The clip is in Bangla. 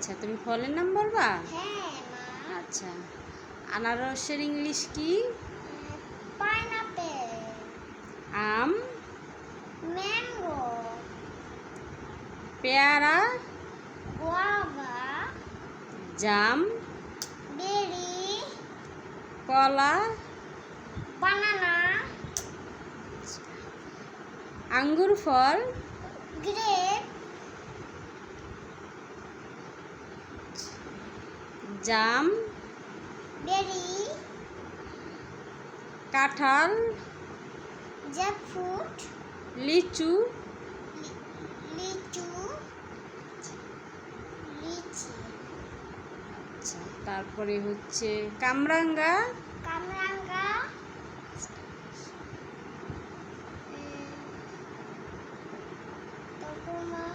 আচ্ছা তুমি ফলের নাম বলবা? হ্যাঁ আচ্ছা আনারসের ইংলিশ কি? আম। ম্যাঙ্গো। পেয়ারা। গুয়াভা জাম। বেরি। কলা। বানানা। আঙ্গুর ফল। গ্রেপ। জাম বেরি কাঁঠাল জ্যাকফ্রুট লিচু লিচু লিচি। আচ্ছা তারপরে হচ্ছে কামরাঙ্গা কামরাঙ্গা তকুমা